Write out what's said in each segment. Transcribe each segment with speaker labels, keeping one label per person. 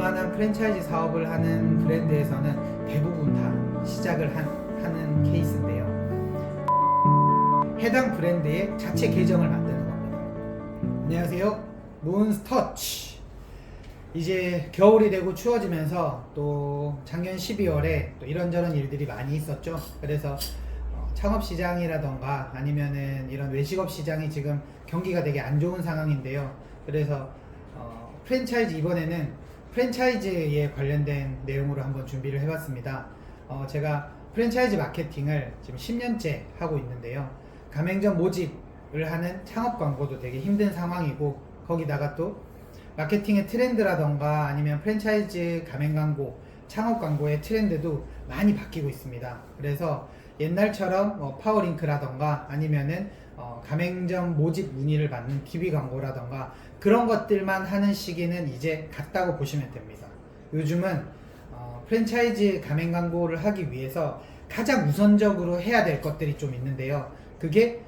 Speaker 1: 웬만한 프랜차이즈 사업을 하는 브랜드에서는 대부분 다 시작을 한, 하는 케이스인데요. 해당 브랜드의 자체 계정을 만드는 겁니다. 안녕하세요. 몬스터치. 이제 겨울이 되고 추워지면서 또 작년 12월에 또 이런저런 일들이 많이 있었죠. 그래서 어, 창업 시장이라던가 아니면은 이런 외식업 시장이 지금 경기가 되게 안 좋은 상황인데요. 그래서 어, 프랜차이즈 이번에는 프랜차이즈에 관련된 내용으로 한번 준비를 해봤습니다. 어, 제가 프랜차이즈 마케팅을 지금 10년째 하고 있는데요. 가맹점 모집을 하는 창업 광고도 되게 힘든 상황이고 거기다가 또 마케팅의 트렌드라던가 아니면 프랜차이즈 가맹 광고, 창업 광고의 트렌드도 많이 바뀌고 있습니다. 그래서 옛날처럼 뭐 파워링크라던가 아니면은 어, 가맹점 모집 문의를 받는 TV 광고라던가 그런 것들만 하는 시기는 이제 갔다고 보시면 됩니다. 요즘은 어, 프랜차이즈 가맹 광고를 하기 위해서 가장 우선적으로 해야 될 것들이 좀 있는데요. 그게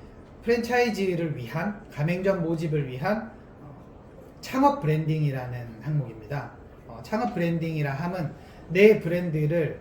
Speaker 1: 프랜차이즈를 위한 가맹점 모집을 위한 어, 창업 브랜딩이라는 항목입니다. 어, 창업 브랜딩이라 함은 내 브랜드를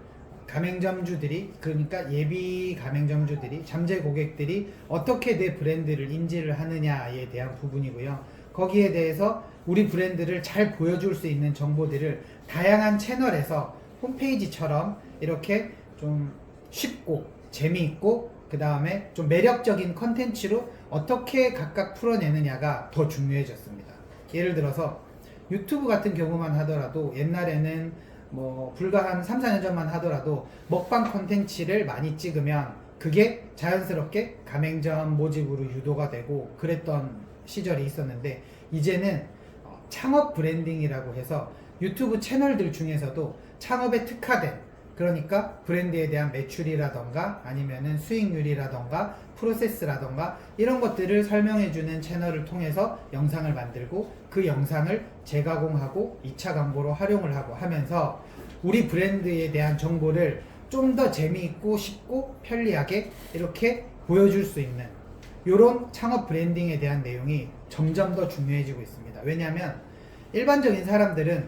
Speaker 1: 가맹점주들이 그러니까 예비 가맹점주들이 잠재 고객들이 어떻게 내 브랜드를 인지를 하느냐에 대한 부분이고요. 거기에 대해서 우리 브랜드를 잘 보여줄 수 있는 정보들을 다양한 채널에서 홈페이지처럼 이렇게 좀 쉽고 재미있고 그 다음에 좀 매력적인 컨텐츠로 어떻게 각각 풀어내느냐가 더 중요해졌습니다. 예를 들어서 유튜브 같은 경우만 하더라도 옛날에는 뭐 불과 한 3, 4년 전만 하더라도 먹방 콘텐츠를 많이 찍으면 그게 자연스럽게 가맹점 모집으로 유도가 되고 그랬던 시절이 있었는데 이제는 어, 창업 브랜딩이라고 해서 유튜브 채널들 중에서도 창업에 특화된 그러니까 브랜드에 대한 매출이라던가 아니면은 수익률이라던가 프로세스라던가 이런 것들을 설명해주는 채널을 통해서 영상을 만들고 그 영상을 재가공하고 2차 광고로 활용을 하고 하면서 우리 브랜드에 대한 정보를 좀 더 재미있고 쉽고 편리하게 이렇게 보여줄 수 있는 이런 창업 브랜딩에 대한 내용이 점점 더 중요해지고 있습니다. 왜냐하면 일반적인 사람들은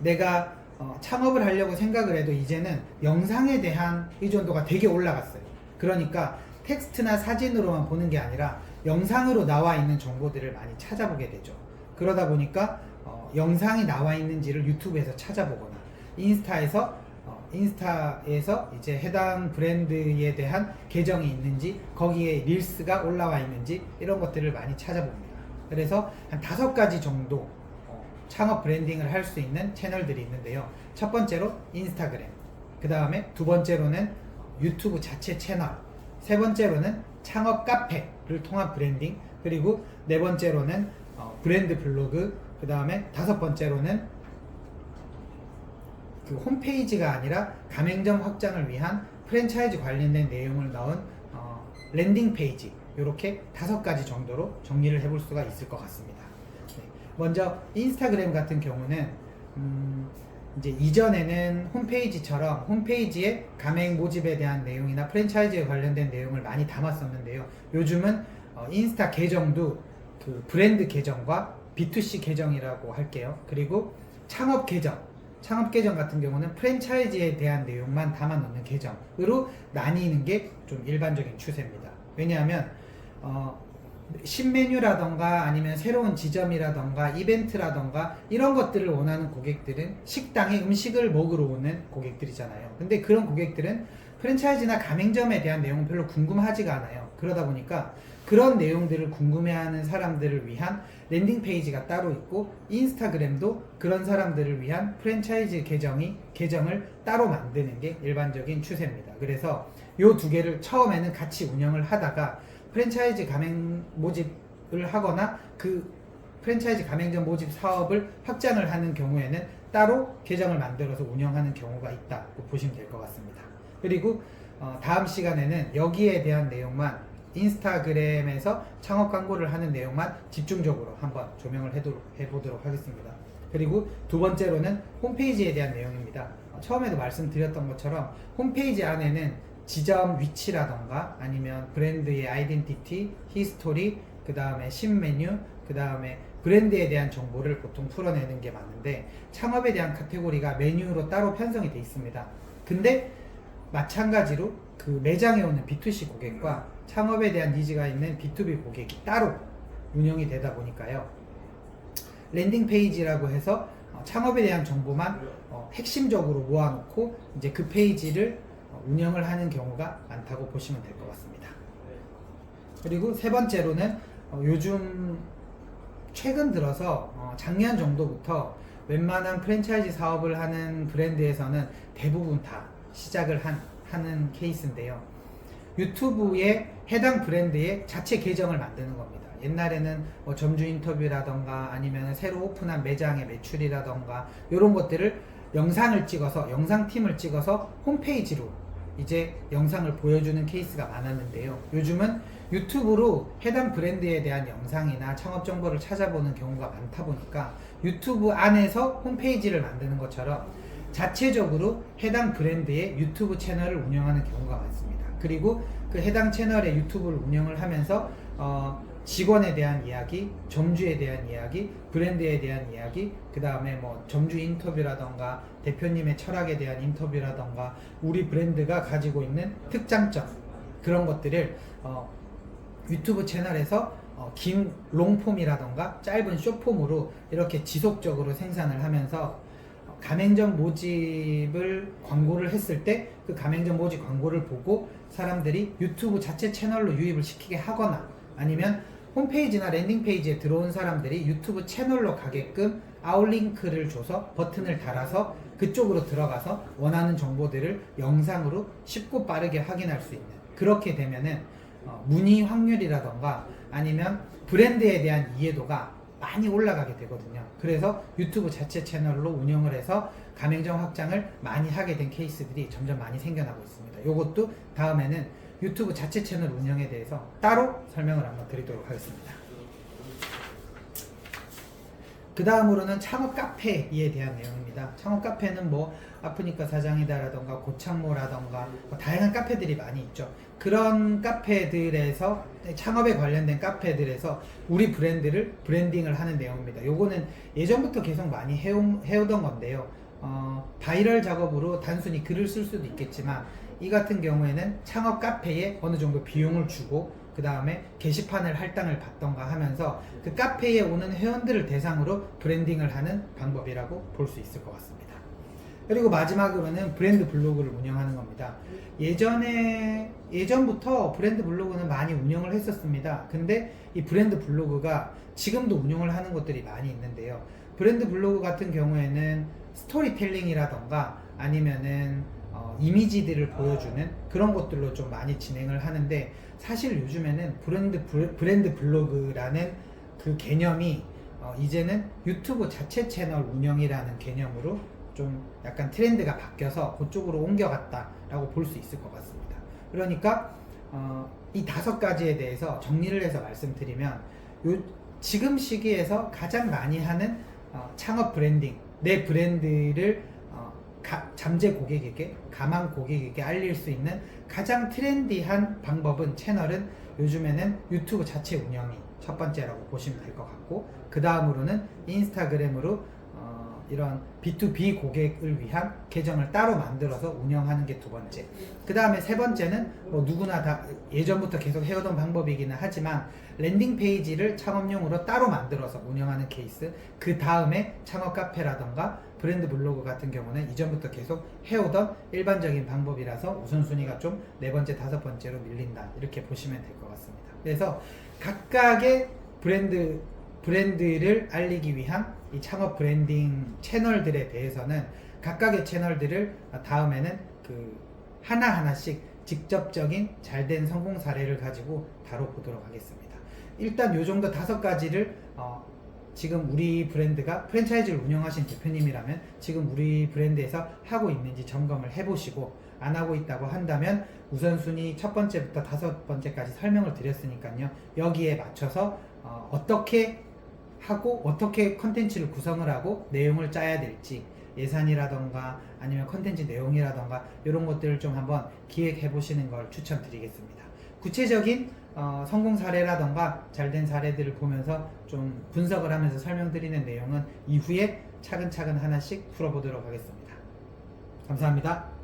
Speaker 1: 내가 어, 창업을 하려고 생각을 해도 이제는 영상에 대한 의존도가 되게 올라갔어요. 그러니까 텍스트나 사진으로만 보는 게 아니라 영상으로 나와 있는 정보들을 많이 찾아보게 되죠. 그러다 보니까 어, 영상이 나와 있는지를 유튜브에서 찾아보거나 인스타에서 어, 인스타에서 이제 해당 브랜드에 대한 계정이 있는지 거기에 릴스가 올라와 있는지 이런 것들을 많이 찾아봅니다. 그래서 한 다섯 가지 정도 어, 창업 브랜딩을 할 수 있는 채널들이 있는데요. 첫 번째로 인스타그램, 그 다음에 두 번째로는 유튜브 자체 채널, 세 번째로는 창업 카페를 통한 브랜딩, 그리고 네 번째로는 어, 브랜드 블로그, 그 다음에 다섯 번째로는 그 홈페이지가 아니라 가맹점 확장을 위한 프랜차이즈 관련된 내용을 넣은 어, 랜딩 페이지 이렇게 다섯 가지 정도로 정리를 해볼 수가 있을 것 같습니다. 네. 먼저 인스타그램 같은 경우는 음, 이제 이전에는 홈페이지처럼 홈페이지에 가맹 모집에 대한 내용이나 프랜차이즈에 관련된 내용을 많이 담았었는데요. 요즘은 어, 인스타 계정도 그 브랜드 계정과 B2C 계정이라고 할게요. 그리고 창업 계정, 창업 계정 같은 경우는 프랜차이즈에 대한 내용만 담아 놓는 계정으로 나뉘는 게 좀 일반적인 추세입니다. 왜냐하면 어, 신메뉴라던가 아니면 새로운 지점이라던가 이벤트라던가 이런 것들을 원하는 고객들은 식당에 음식을 먹으러 오는 고객들이잖아요. 근데 그런 고객들은 프랜차이즈나 가맹점에 대한 내용은 별로 궁금하지가 않아요. 그러다 보니까 그런 내용들을 궁금해하는 사람들을 위한 랜딩 페이지가 따로 있고 인스타그램도 그런 사람들을 위한 프랜차이즈 계정이 계정을 따로 만드는 게 일반적인 추세입니다. 그래서 요 두 개를 처음에는 같이 운영을 하다가 프랜차이즈 가맹 모집을 하거나 그 프랜차이즈 가맹점 모집 사업을 확장을 하는 경우에는 따로 계정을 만들어서 운영하는 경우가 있다고 보시면 될 것 같습니다. 그리고 어, 다음 시간에는 여기에 대한 내용만 인스타그램에서 창업 광고를 하는 내용만 집중적으로 한번 조명을 해도, 해보도록 하겠습니다. 그리고 두 번째로는 홈페이지에 대한 내용입니다. 어, 처음에도 말씀드렸던 것처럼 홈페이지 안에는 지점 위치라던가 아니면 브랜드의 아이덴티티, 히스토리, 그 다음에 신메뉴, 그 다음에 브랜드에 대한 정보를 보통 풀어내는 게 맞는데 창업에 대한 카테고리가 메뉴로 따로 편성이 돼 있습니다. 근데 마찬가지로 그 매장에 오는 B2C 고객과 창업에 대한 니즈가 있는 B2B 고객이 따로 운영이 되다 보니까요. 랜딩 페이지라고 해서 어, 창업에 대한 정보만 어, 핵심적으로 모아놓고 이제 그 페이지를 어, 운영을 하는 경우가 많다고 보시면 될 것 같습니다. 그리고 세 번째로는 어, 요즘 최근 들어서 어, 작년 정도부터 웬만한 프랜차이즈 사업을 하는 브랜드에서는 대부분 다 시작을 한, 하는 케이스인데요. 유튜브에 해당 브랜드의 자체 계정을 만드는 겁니다. 옛날에는 뭐 점주 인터뷰라던가 아니면 새로 오픈한 매장의 매출이라던가 이런 것들을 영상을 찍어서 영상팀을 찍어서 홈페이지로 이제 영상을 보여주는 케이스가 많았는데요. 요즘은 유튜브로 해당 브랜드에 대한 영상이나 창업 정보를 찾아보는 경우가 많다 보니까 유튜브 안에서 홈페이지를 만드는 것처럼 자체적으로 해당 브랜드의 유튜브 채널을 운영하는 경우가 많습니다. 그리고 그 해당 채널의 유튜브를 운영을 하면서 어, 직원에 대한 이야기, 점주에 대한 이야기, 브랜드에 대한 이야기, 그 다음에 뭐 점주 인터뷰라던가 대표님의 철학에 대한 인터뷰라던가 우리 브랜드가 가지고 있는 특장점 그런 것들을 어, 유튜브 채널에서 어, 긴 롱폼이라던가 짧은 숏폼으로 이렇게 지속적으로 생산을 하면서 어, 가맹점 모집을 광고를 했을 때 그 가맹점 모집 광고를 보고 사람들이 유튜브 자체 채널로 유입을 시키게 하거나 아니면 홈페이지나 랜딩 페이지에 들어온 사람들이 유튜브 채널로 가게끔 아웃링크를 줘서 버튼을 달아서 그쪽으로 들어가서 원하는 정보들을 영상으로 쉽고 빠르게 확인할 수 있는 그렇게 되면은 어, 문의 확률이라던가 아니면 브랜드에 대한 이해도가 많이 올라가게 되거든요. 그래서 유튜브 자체 채널로 운영을 해서 가맹점 확장을 많이 하게 된 케이스들이 점점 많이 생겨나고 있습니다. 이것도 다음에는 유튜브 자체 채널 운영에 대해서 따로 설명을 한번 드리도록 하겠습니다. 그 다음으로는 창업 카페에 대한 내용입니다. 창업 카페는 뭐 아프니까 사장이다라던가 고창모라던가 뭐 다양한 카페들이 많이 있죠. 그런 카페들에서 창업에 관련된 카페들에서 우리 브랜드를 브랜딩을 하는 내용입니다. 요거는 예전부터 계속 많이 해오, 해오던 건데요. 어, 바이럴 작업으로 단순히 글을 쓸 수도 있겠지만 이 같은 경우에는 창업 카페에 어느 정도 비용을 주고 그 다음에 게시판을 할당을 받던가 하면서 그 카페에 오는 회원들을 대상으로 브랜딩을 하는 방법이라고 볼 수 있을 것 같습니다. 그리고 마지막으로는 브랜드 블로그를 운영하는 겁니다. 예전에 예전부터 브랜드 블로그는 많이 운영을 했었습니다. 근데 이 브랜드 블로그가 지금도 운영을 하는 것들이 많이 있는데요. 브랜드 블로그 같은 경우에는 스토리텔링이라던가 아니면은 어, 이미지들을 보여주는 그런 것들로 좀 많이 진행을 하는데 사실 요즘에는 브랜드 브랜드 블로그라는 그 개념이 어, 이제는 유튜브 자체 채널 운영이라는 개념으로 좀 약간 트렌드가 바뀌어서 그쪽으로 옮겨갔다라고 볼 수 있을 것 같습니다. 그러니까 어, 이 다섯 가지에 대해서 정리를 해서 말씀드리면 요, 지금 시기에서 가장 많이 하는 어, 창업 브랜딩 내 브랜드를 어, 가- 잠재 고객에게 가망 고객에게 알릴 수 있는 가장 트렌디한 방법은 채널은 요즘에는 유튜브 자체 운영이 첫 번째라고 보시면 될 것 같고 그 다음으로는 인스타그램으로 어, 이런 B2B 고객을 위한 계정을 따로 만들어서 운영하는 게 두 번째. 그 다음에 세 번째는 뭐 누구나 다 예전부터 계속 해오던 방법이기는 하지만 랜딩 페이지를 창업용으로 따로 만들어서 운영하는 케이스. 그 다음에 창업 카페라던가 브랜드 블로그 같은 경우는 이전부터 계속 해오던 일반적인 방법이라서 우선순위가 좀 네 번째, 다섯 번째로 밀린다. 이렇게 보시면 될 것 같습니다. 그래서 각각의 브랜드 브랜드를 알리기 위한 이 창업 브랜딩 채널들에 대해서는 각각의 채널들을 다음에는 그 하나하나씩 직접적인 잘된 성공 사례를 가지고 다뤄보도록 하겠습니다. 일단 요 정도 다섯 가지를 어, 지금 우리 브랜드가 프랜차이즈를 운영하신 대표님이라면 지금 우리 브랜드에서 하고 있는지 점검을 해보시고 안 하고 있다고 한다면 우선순위 첫 번째부터 다섯 번째까지 설명을 드렸으니까요. 여기에 맞춰서 어, 어떻게 하고 어떻게 컨텐츠를 구성을 하고 내용을 짜야 될지 예산이라던가 아니면 컨텐츠 내용이라던가 이런 것들을 좀 한번 기획해 보시는 걸 추천드리겠습니다. 구체적인 어, 성공 사례라던가 잘된 사례들을 보면서 좀 분석을 하면서 설명드리는 내용은 이후에 차근차근 하나씩 풀어보도록 하겠습니다. 감사합니다.